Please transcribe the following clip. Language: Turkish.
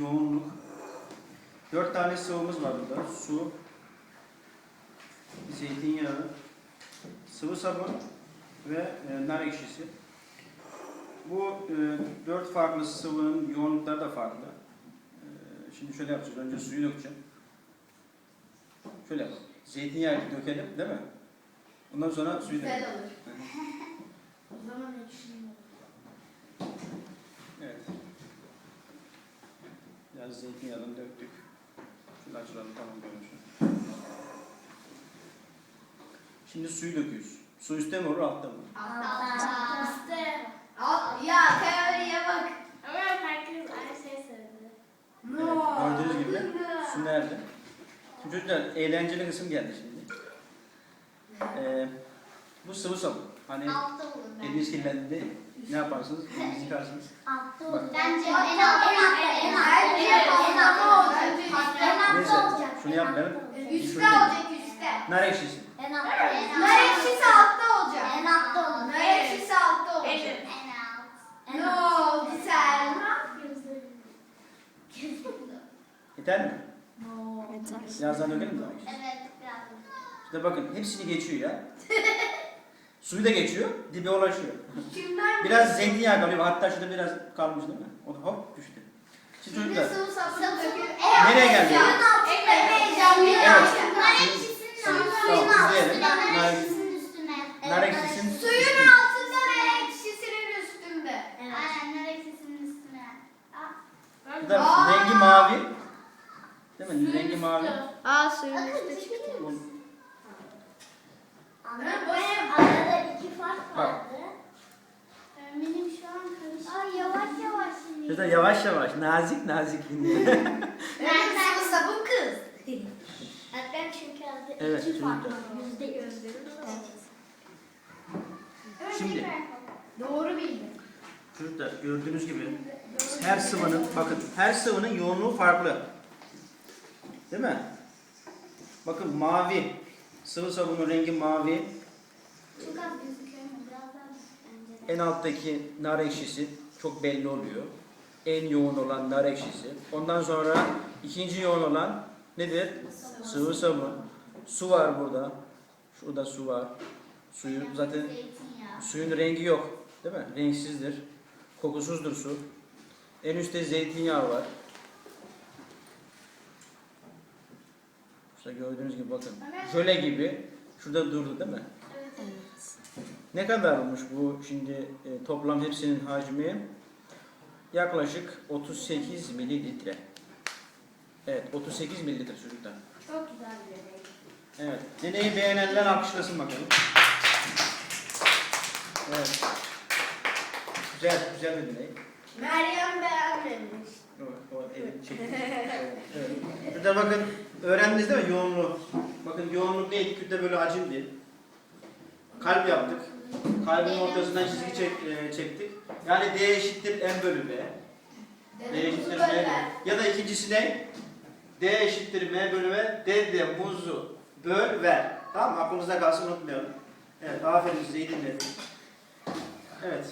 yoğunluk. Dört tane sıvımız var burada. Su, zeytinyağı, sıvı sabun ve e, nar ekşisi. Bu e, dört farklı sıvının yoğunlukları da farklı. E, şimdi şöyle yapacağız. Önce suyu dökeceğim. Şöyle yapalım. Zeytinyağı dökelim değil mi? Ondan sonra suyu Güzel dökelim. olur. O zaman ekşim olur. Evet. Biraz zeytinyağını döktük. Şunu açalım tamam görmüşüm. Şimdi suyu döküyoruz. Su üstte mi olur altta mı? Altta. İşte. Al, ya teoriye bak. Ama herkes aynı şey söyledi. Evet, gördüğünüz gibi su nerede? Şimdi çocuklar eğlenceli kısım geldi şimdi. Ee, bu sıvı sabun. Hani Altta olur eliniz kirlendi ne yaparsınız? Elinizi yıkarsınız. Altta Bak. Bence en Altta, altta, en altta, en altta olacak. olacak. En Neyse, olacak. şunu En yap altta benim. olacak. Üstte olacak üstte. Nar ekşisi. En altta, en altta. Nar ekşisi altta olacak. En altta olur. Nar ekşisi altta olacak. En alt. En Ne alt. oldu sen? Yeter mi? Yeter. Birazdan dökelim mi? Evet, biraz. İşte bakın hepsini geçiyor ya. Suyu da geçiyor, dibe ulaşıyor. Kimden? Biraz zeytinyağı kalıyor. Hatta şurada biraz kalmış değil mi? O da hop düştü. Şimdi çocuklar. sıvı döküp. Nereye geldi? Evet. Nar Suyu- ekşisinin altına. Nar- ekşisinin üstüne. Nar ekşisinin Suyun altında nar ekşisinin üstünde. Evet. Aynen nar ekşisinin üstüne. Rengi mavi. Değil mi? Rengi mavi. Aa suyun üstü çıktı. Yavaş şimdi. Şurada yavaş yavaş, nazik nazik dinliyor. Ben sıvı sabun kız. Ben çünkü arada Evet, iki fark çocuklar. var. Yüzde yüz. Şimdi Doğru bildin. çocuklar gördüğünüz gibi her sıvının, bakın her sıvının yoğunluğu farklı. Değil mi? Bakın mavi. Sıvı sabunun rengi mavi. Çok az gözüküyor ama biraz daha bence de. En alttaki nar ekşisi çok belli oluyor. En yoğun olan nar ekşisi. Ondan sonra ikinci yoğun olan nedir? Sıvı sabun. Su var burada. Şurada su var. Suyu zaten suyun rengi yok. Değil mi? Renksizdir. Kokusuzdur su. En üstte zeytinyağı var. İşte gördüğünüz gibi bakın. Jöle gibi. Şurada durdu değil mi? Evet. Ne kadar olmuş bu şimdi e, toplam hepsinin hacmi? Yaklaşık 38 mililitre. Evet 38 mililitre çocuklar. Çok güzel bir deney. Evet. Deneyi beğenenler alkışlasın bakalım. Evet. Güzel, güzel bir deney. Meryem beğenmemiş. O, o. Evet, evet. Burada bakın öğrendiniz değil mi yoğunluğu? Bakın yoğunluk neydi? Kütle böyle hacimdi. Kalp yaptık. Kalbin ortasından çizgi çek, e, çektik. Yani D eşittir M bölü B. D eşittir M bölü Ya da ikincisi ne? D eşittir M bölü V. D de muzu böl ver. Tamam mı? Aklımızda kalsın unutmayalım. Evet aferin size iyi dinlediniz. Evet.